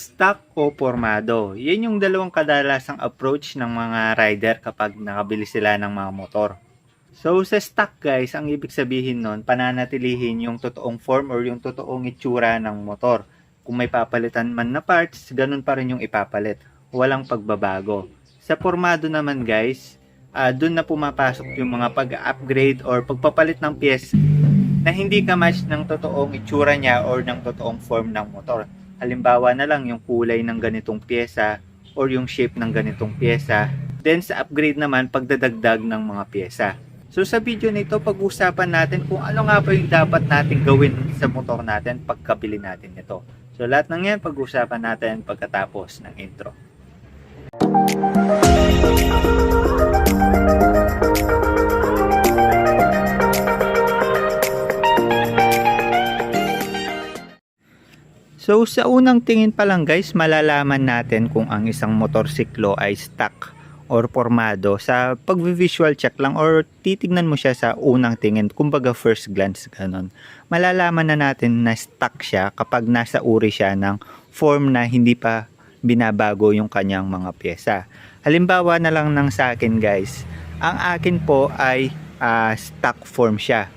Stock o formado. Yan yung dalawang kadalasang approach ng mga rider kapag nakabili sila ng mga motor. So sa stock guys, ang ibig sabihin nun, pananatilihin yung totoong form or yung totoong itsura ng motor. Kung may papalitan man na parts, ganun pa rin yung ipapalit. Walang pagbabago. Sa formado naman guys, ah doon na pumapasok yung mga pag-upgrade or pagpapalit ng pyesa na hindi ka match ng totoong itsura niya or ng totoong form ng motor. Halimbawa na lang yung kulay ng ganitong pyesa or yung shape ng ganitong pyesa. Then sa upgrade naman, pagdadagdag ng mga pyesa. So sa video nito, pag-usapan natin kung ano nga pa yung dapat natin gawin sa motor natin pagkabili natin ito. So lahat ng yan, pag-usapan natin pagkatapos ng intro. So sa unang tingin pa lang guys, malalaman natin kung ang isang motorsiklo ay stock or formado sa pag-visual check lang or titignan mo siya sa unang tingin, kumbaga first glance ganun. Malalaman na natin na stock siya kapag nasa uri siya ng form na hindi pa binabago yung kanyang mga pyesa. Halimbawa na lang ng sa akin guys, ang akin po ay ah, stock form siya.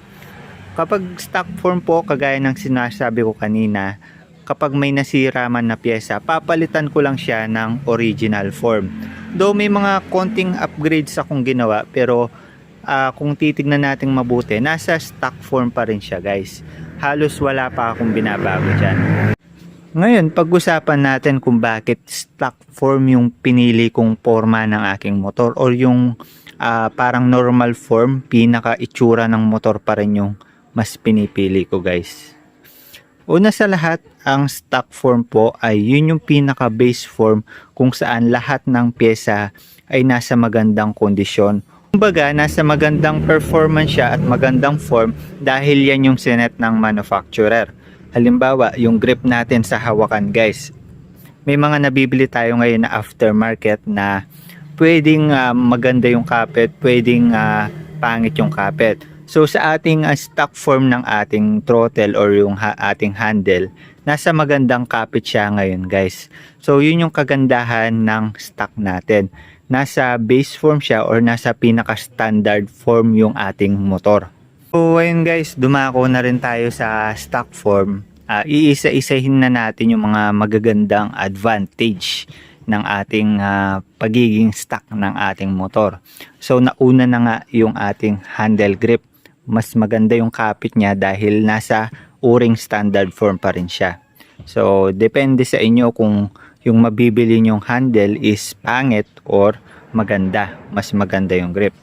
Kapag stock form po, kagaya ng sinasabi ko kanina, kapag may nasira man na pyesa, papalitan ko lang siya ng original form. Though may mga konting upgrades akong ginawa, pero ah, kung titignan natin mabuti, nasa stock form pa rin siya guys. Halos wala pa akong binabago dyan. Ngayon, pag-usapan natin kung bakit stock form yung pinili kong forma ng aking motor or yung ah, parang normal form, pinaka itsura ng motor pa rin yung mas pinipili ko guys. Una sa lahat, ang stock form po ay yun yung pinaka base form kung saan lahat ng pyesa ay nasa magandang kondisyon. Kumbaga, nasa magandang performance siya at magandang form dahil yan yung sinet ng manufacturer. Halimbawa, yung grip natin sa hawakan guys. May mga nabibili tayo ngayon na aftermarket na pwedeng ah, maganda yung kapit, pwedeng ah, pangit yung kapit. So sa ating ah, stock form ng ating throttle or yung ha- ating handle, nasa magandang kapit siya ngayon guys. So yun yung kagandahan ng stock natin. Nasa base form siya or nasa pinaka standard form yung ating motor. So ayun guys, dumako na rin tayo sa stock form. Ah, iisa-isahin na natin yung mga magagandang advantage ng ating ah, pagiging stock ng ating motor. So nauna na nga yung ating handle grip. Mas maganda yung kapit niya dahil nasa uring standard form pa rin siya. So depende sa inyo kung yung mabibili nyong handle is pangit or maganda. Mas maganda yung grip.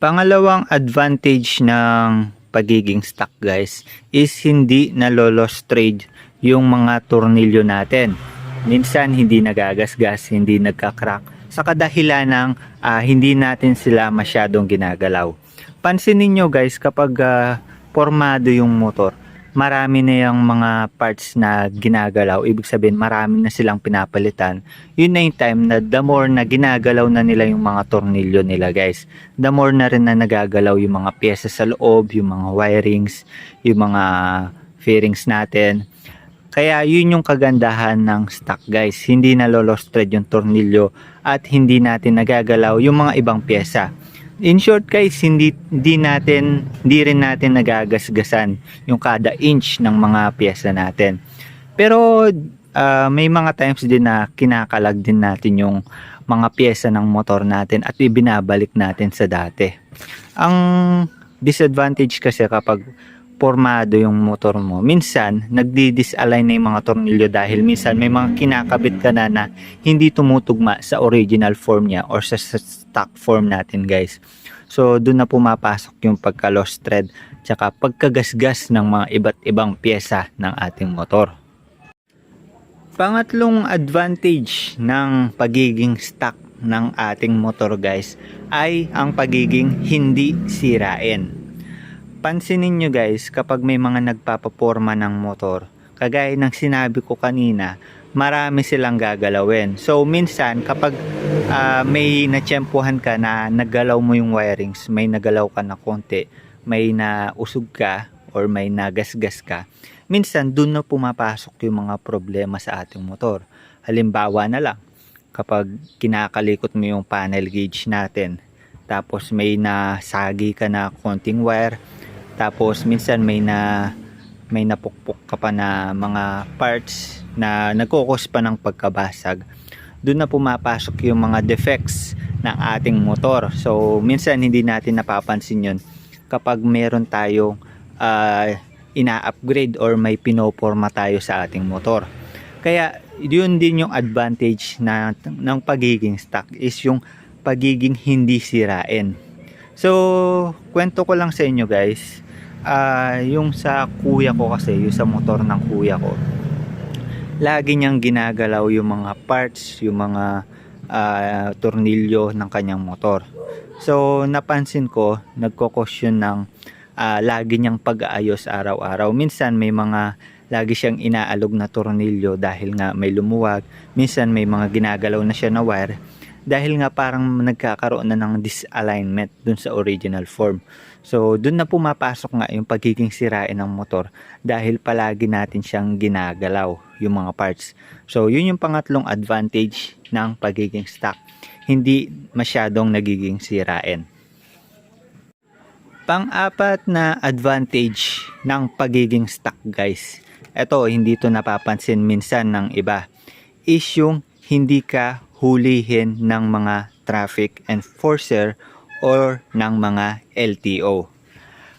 Pangalawang advantage ng pagiging stock guys is hindi nalolos trade yung mga tornilyo natin. Minsan hindi nagagasgas, hindi nagka-crack sa kadahilan ng ah, hindi natin sila masyadong ginagalaw. Pansinin nyo guys kapag ah, formado yung motor, marami na yung mga parts na ginagalaw. Ibig sabihin marami na silang pinapalitan. Yun na yung time na the more na ginagalaw na nila yung mga tornilyo nila guys. The more na rin na nagagalaw yung mga pyesa sa loob, yung mga wirings, yung mga fairings natin. Kaya yun yung kagandahan ng stock guys. Hindi na lost thread yung tornilyo at hindi natin nagagalaw yung mga ibang pyesa. In short guys, hindi, hindi natin, hindi rin natin nagagasgasan yung kada inch ng mga pyesa natin. Pero ah, may mga times din na kinakalag din natin yung mga pyesa ng motor natin at ibinabalik natin sa dati. Ang disadvantage kasi kapag formado yung motor mo, minsan nagdi-disalign na yung mga tornilyo dahil minsan may mga kinakabit ka na na hindi tumutugma sa original form niya or sa stock form natin guys. So doon na pumapasok yung pagka-lost thread tsaka pagkagasgas ng mga iba't ibang pyesa ng ating motor. Pangatlong advantage ng pagiging stock ng ating motor guys ay ang pagiging hindi sirain. Pansinin nyo guys kapag may mga nagpapaporma ng motor, kagaya ng sinabi ko kanina, marami silang gagalawin. So minsan kapag ah, may natsyempohan ka na nagalaw mo yung wirings, may nagalaw ka na konti, may nausog ka or may nagasgas ka, minsan dun na pumapasok yung mga problema sa ating motor. Halimbawa na lang, kapag kinakalikot mo yung panel gauge natin, tapos may nasagi ka na konting wire, tapos minsan may na may napukpok ka pa na mga parts na nagkukos pa ng pagkabasag. Doon na pumapasok yung mga defects ng ating motor. So minsan hindi natin napapansin yun kapag meron tayong ah, ina-upgrade or may pinoporma tayo sa ating motor. Kaya yun din yung advantage na ng pagiging stock is yung pagiging hindi sirain. So kwento ko lang sa inyo guys ah yung sa kuya ko kasi, yung sa motor ng kuya ko, lagi niyang ginagalaw yung mga parts, yung mga ah, tornilyo ng kanyang motor. So, napansin ko, nagko-caution ng ah, lagi niyang pag-aayos araw-araw. Minsan may mga lagi siyang inaalog na tornilyo dahil nga may lumuwag. Minsan may mga ginagalaw na siya na wire dahil nga parang nagkakaroon na ng disalignment dun sa original form. So, dun na pumapasok nga yung pagiging sirain ng motor dahil palagi natin siyang ginagalaw yung mga parts. So, yun yung pangatlong advantage ng pagiging stock. Hindi masyadong nagiging sirain. Pang-apat na advantage ng pagiging stock guys. Ito, hindi to napapansin minsan ng iba. Is yung hindi ka hulihin ng mga traffic enforcer or ng mga LTO.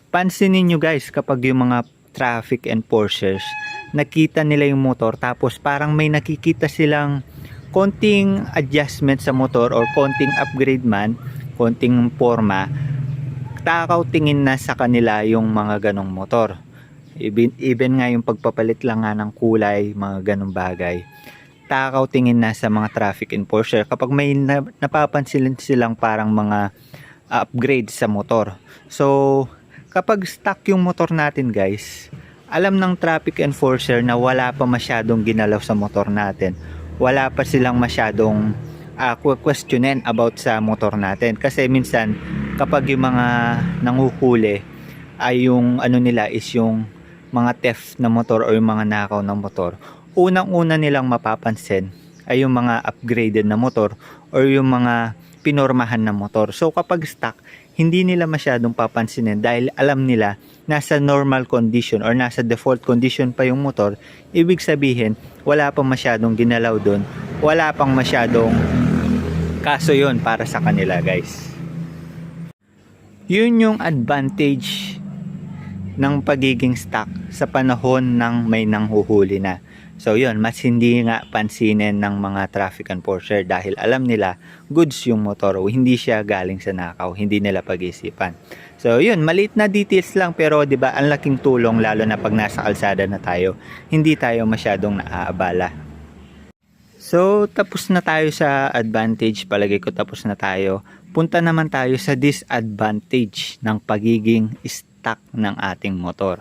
Pansinin nyo guys kapag yung mga traffic enforcers nakita nila yung motor tapos parang may nakikita silang konting adjustment sa motor or konting upgrade man, konting forma, takaw tingin na sa kanila yung mga ganong motor. Even, even nga yung pagpapalit lang nga ng kulay, mga ganong bagay takaw tingin na sa mga traffic enforcer kapag may na, napapansin silang parang mga upgrade sa motor. So, kapag stuck yung motor natin guys, alam ng traffic enforcer na wala pa masyadong ginalaw sa motor natin. Wala pa silang masyadong uh, questionin about sa motor natin. Kasi minsan, kapag yung mga nanguhuli, ay yung ano nila is yung mga theft na motor or yung mga nakaw ng motor unang-una nilang mapapansin ay yung mga upgraded na motor or yung mga pinormahan na motor. So kapag stock, hindi nila masyadong papansinin dahil alam nila nasa normal condition or nasa default condition pa yung motor. Ibig sabihin, wala pang masyadong ginalaw doon. Wala pang masyadong kaso yon para sa kanila guys. Yun yung advantage ng pagiging stock sa panahon ng may nanghuhuli na. So yun, mas hindi nga pansinin ng mga traffic enforcer dahil alam nila goods yung motor hindi siya galing sa nakaw, hindi nila pag-isipan. So yun, maliit na details lang pero 'di ba ang laking tulong lalo na pag nasa kalsada na tayo, hindi tayo masyadong naaabala. So tapos na tayo sa advantage, palagay ko tapos na tayo. Punta naman tayo sa disadvantage ng pagiging stuck ng ating motor.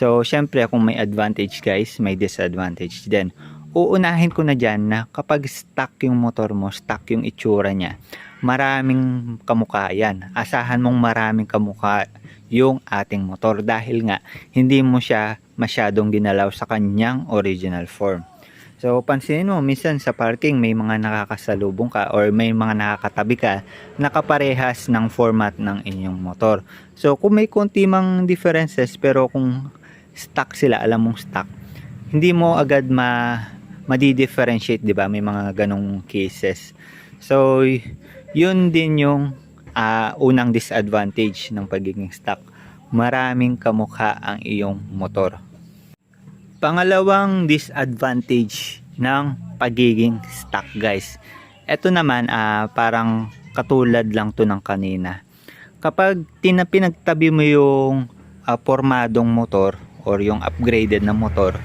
So, syempre kung may advantage guys, may disadvantage din. Uunahin ko na dyan na kapag stuck yung motor mo, stuck yung itsura niya, maraming kamukha yan. Asahan mong maraming kamukha yung ating motor dahil nga hindi mo siya masyadong ginalaw sa kanyang original form. So, pansinin mo, minsan sa parking may mga nakakasalubong ka or may mga nakakatabi ka nakaparehas ng format ng inyong motor. So, kung may konti mang differences pero kung stuck sila, alam mong stuck, hindi mo agad ma madi-differentiate, 'di ba? May mga ganong cases. So, yun din yung uh, unang disadvantage ng pagiging stuck. Maraming kamukha ang iyong motor. Pangalawang disadvantage ng pagiging stuck, guys. Ito naman uh, parang katulad lang to ng kanina. Kapag tina pinagtabi mo yung uh, formadong motor or yung upgraded na motor,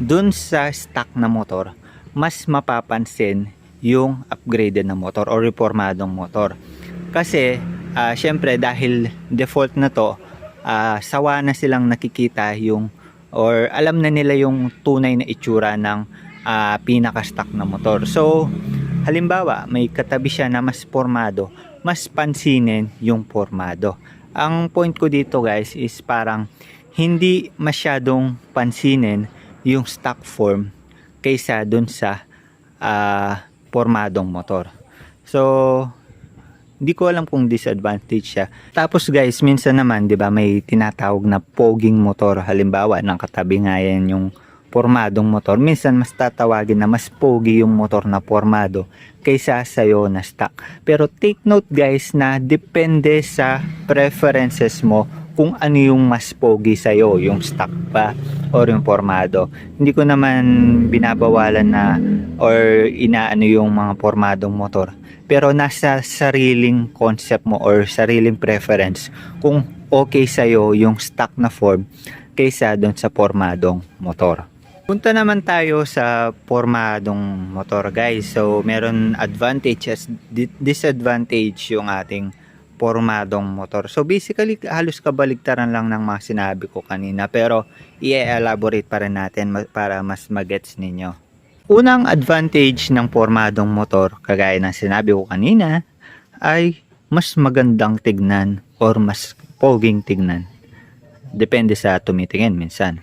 dun sa stock na motor, mas mapapansin yung upgraded na motor or reformadong motor. Kasi, uh, syempre dahil default na to, uh, sawa na silang nakikita yung or alam na nila yung tunay na itsura ng uh, pinaka-stock na motor. So, halimbawa, may katabi siya na mas formado, mas pansinin yung formado. Ang point ko dito guys is parang hindi masyadong pansinin yung stock form kaysa dun sa ah, pormadong motor. So, hindi ko alam kung disadvantage siya. Tapos guys, minsan naman, 'di ba, may tinatawag na poging motor. Halimbawa, ng katabi nga yan yung pormadong motor. Minsan mas tatawagin na mas pogi yung motor na pormado kaysa sa'yo na stock. Pero take note guys na depende sa preferences mo kung ano yung mas pogi sa'yo, yung stock ba or yung pormado. Hindi ko naman binabawalan na or inaano yung mga pormadong motor. Pero nasa sariling concept mo or sariling preference kung okay sa'yo yung stock na form kaysa doon sa pormadong motor. Punta naman tayo sa pormadong motor guys. So meron advantages, di- disadvantage yung ating pormadong motor. So basically halos kabaligtaran lang ng mga sinabi ko kanina pero i-elaborate pa rin natin para mas magets ninyo. Unang advantage ng pormadong motor, kagaya ng sinabi ko kanina, ay mas magandang tignan or mas poging tignan. Depende sa tumitingin minsan.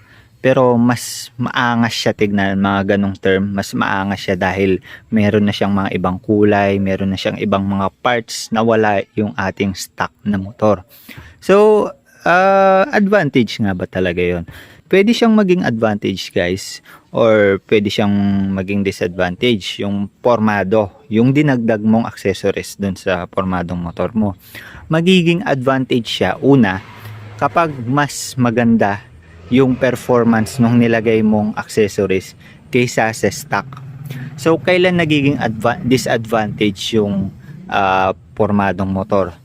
Pero mas maangas siya tignan, mga ganong term. Mas maangas siya dahil meron na siyang mga ibang kulay, meron na siyang ibang mga parts na wala yung ating stock na motor. So, uh, advantage nga ba talaga yon? Pwede siyang maging advantage guys or pwede siyang maging disadvantage yung formado, yung dinagdag mong accessories dun sa formadong motor mo. Magiging advantage siya una kapag mas maganda yung performance nung nilagay mong accessories kaysa sa stock. So kailan nagiging adva- disadvantage yung ah, formadong motor?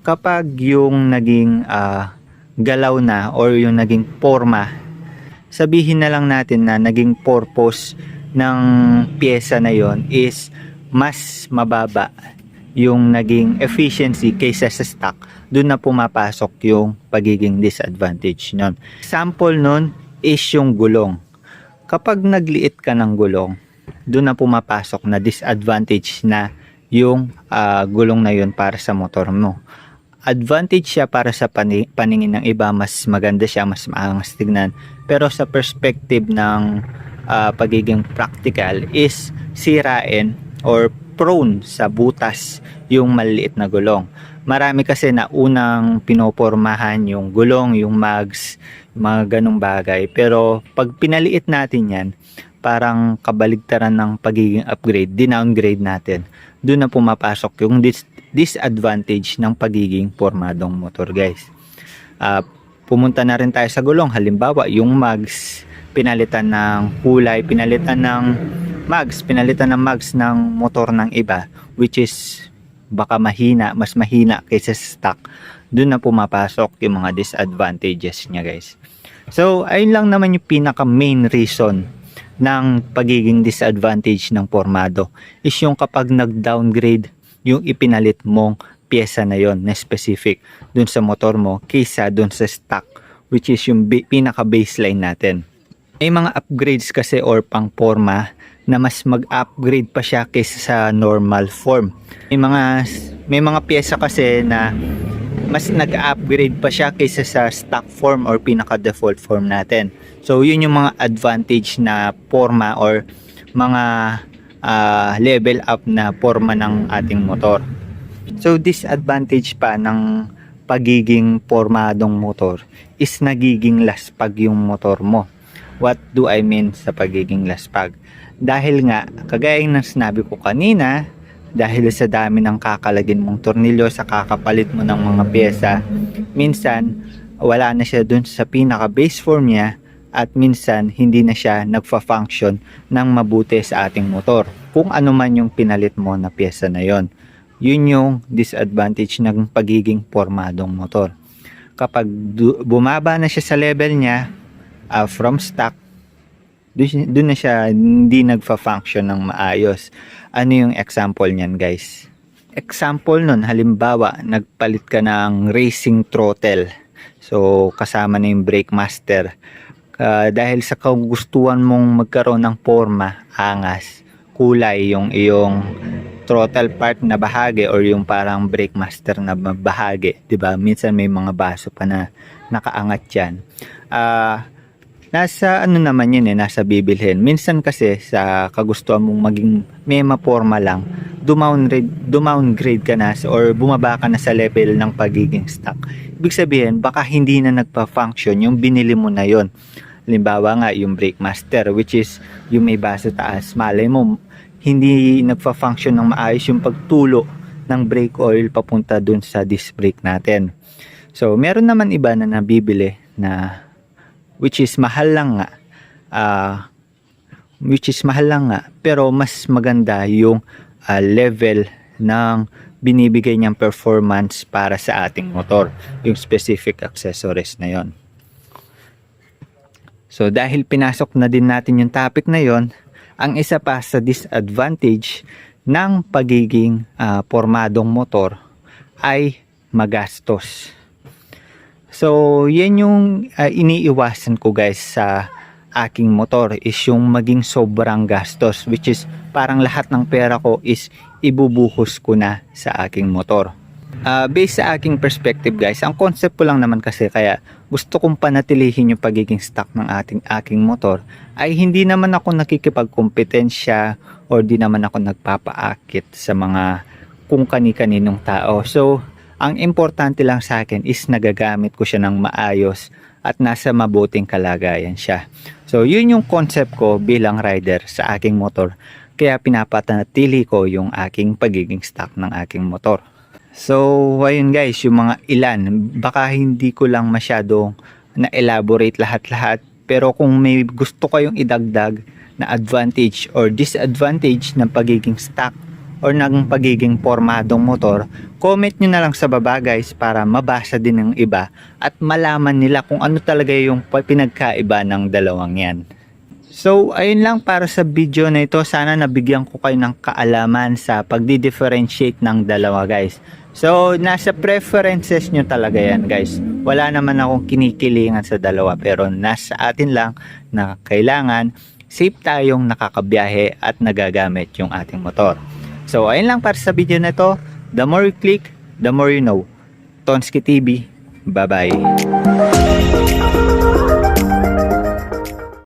Kapag yung naging ah, galaw na or yung naging forma sabihin na lang natin na naging purpose ng pyesa na yon is mas mababa yung naging efficiency kaysa sa stock, doon na pumapasok yung pagiging disadvantage nun. Example nun is yung gulong. Kapag nagliit ka ng gulong, doon na pumapasok na disadvantage na yung ah, gulong na yun para sa motor mo. Advantage siya para sa pani- paningin ng iba, mas maganda siya, mas maangas tignan. Pero sa perspective ng ah, pagiging practical is sirain or prone sa butas yung maliit na gulong. Marami kasi na unang pinopormahan yung gulong, yung mags, mga ganong bagay. Pero pag pinaliit natin yan, parang kabaligtaran ng pagiging upgrade, dinowngrade natin. Doon na pumapasok yung dis- disadvantage ng pagiging formadong motor guys. Ah, pumunta na rin tayo sa gulong. Halimbawa, yung mags, pinalitan ng kulay, pinalitan ng mags, pinalitan ng mags ng motor ng iba, which is baka mahina, mas mahina kaysa sa stock. Doon na pumapasok yung mga disadvantages niya guys. So, ayun lang naman yung pinaka main reason ng pagiging disadvantage ng formado is yung kapag nag-downgrade yung ipinalit mong pyesa na yon na specific dun sa motor mo kaysa dun sa stock which is yung pinaka baseline natin. May mga upgrades kasi or pang forma na mas mag-upgrade pa siya kaysa sa normal form. May mga may mga pyesa kasi na mas nag-upgrade pa siya kaysa sa stock form or pinaka default form natin. So yun yung mga advantage na forma or mga ah, level up na forma ng ating motor. So disadvantage pa ng pagiging formadong motor is nagiging laspag yung motor mo. What do I mean sa pagiging laspag? Dahil nga, kagaya ng sinabi ko kanina, dahil sa dami ng kakalagin mong tornilyo sa kakapalit mo ng mga pyesa, minsan wala na siya dun sa pinaka base form niya at minsan hindi na siya nagfa-function ng mabuti sa ating motor. Kung ano man yung pinalit mo na pyesa na yon. Yun yung disadvantage ng pagiging formadong motor. Kapag bumaba na siya sa level niya ah, from stock, doon na siya hindi nagfa-function ng maayos. Ano yung example niyan, guys? Example nun, halimbawa, nagpalit ka ng racing throttle. So, kasama na yung brake master. Ah, dahil sa kagustuhan mong magkaroon ng forma, angas, kulay yung iyong throttle part na bahagi or yung parang brake master na bahagi, 'di ba? Minsan may mga baso pa na nakaangat diyan. Ah, nasa ano naman yun eh, nasa bibilhin. Minsan kasi sa kagustuhan mong maging mema forma lang, dumowngrade, dumowngrade ka na or bumaba ka na sa level ng pagiging stock. Ibig sabihin, baka hindi na nagpa-function yung binili mo na yon. Halimbawa nga, yung brake master, which is yung may baso taas. Malay mo, hindi nagpa-function ng maayos yung pagtulo ng brake oil papunta dun sa disc brake natin. So, meron naman iba na nabibili na which is mahal lang nga. Ah, which is mahal lang nga, pero mas maganda yung ah, level ng binibigay niyang performance para sa ating motor, yung specific accessories na yon. So dahil pinasok na din natin yung topic na yon, ang isa pa sa disadvantage ng pagiging ah, pormadong motor ay magastos. So, yan yung ah, iniiwasan ko guys sa aking motor is yung maging sobrang gastos which is parang lahat ng pera ko is ibubuhos ko na sa aking motor. Ah, based sa aking perspective guys, ang concept ko lang naman kasi kaya gusto kong panatilihin yung pagiging stock ng ating aking motor ay hindi naman ako nakikipagkompetensya or di naman ako nagpapaakit sa mga kung kani-kaninong tao. So, ang importante lang sa akin is nagagamit ko siya ng maayos at nasa mabuting kalagayan siya. So, yun yung concept ko bilang rider sa aking motor. Kaya pinapatanatili ko yung aking pagiging stock ng aking motor. So, ayun guys, yung mga ilan, baka hindi ko lang masyadong na-elaborate lahat-lahat. Pero kung may gusto kayong idagdag na advantage or disadvantage ng pagiging stock or ng pagiging pormadong motor, comment nyo na lang sa baba guys para mabasa din ng iba at malaman nila kung ano talaga yung pinagkaiba ng dalawang yan. So, ayun lang para sa video na ito. Sana nabigyan ko kayo ng kaalaman sa pagdi-differentiate ng dalawa guys. So, nasa preferences nyo talaga yan guys. Wala naman akong kinikilingan sa dalawa pero nasa atin lang na kailangan safe tayong nakakabiyahe at nagagamit yung ating motor. So, ayun lang para sa video na ito. The more you click, the more you know. Tonski TV, bye-bye.